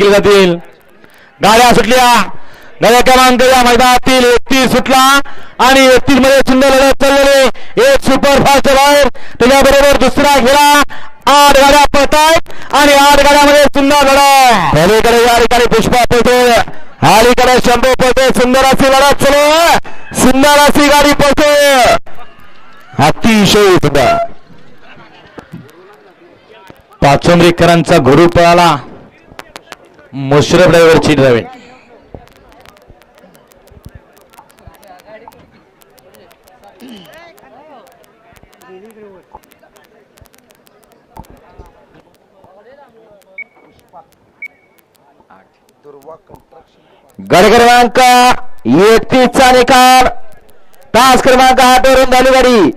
जातील. गाड्या सुटल्या. नव्या क्रमांक या मैदानातील एकतीस सुटला आणि एकतीसमध्ये सुंदर लढत चाललेले एक सुपर फास्ट बाहेर त्याच्याबरोबर दुसरा गेला आठ गाड्या पळतायत आणि आठ गाड्यामध्ये सुंदर लढत. अलीकडे या ठिकाणी पुष्पा पळते अलीकडे शंभू पळते सुंदर अशी लढत चालू सुंदर अशी गाडी पळते अतिशय सुद्धा पाचोंबरीकरांचा गुरु पळाला. मुश्रफ ड्रायव्हरची ड्रायव्हिंग गड क्रमांक एकतीसचा निकाल. तास क्रमांक आठवरून झाली गाडी.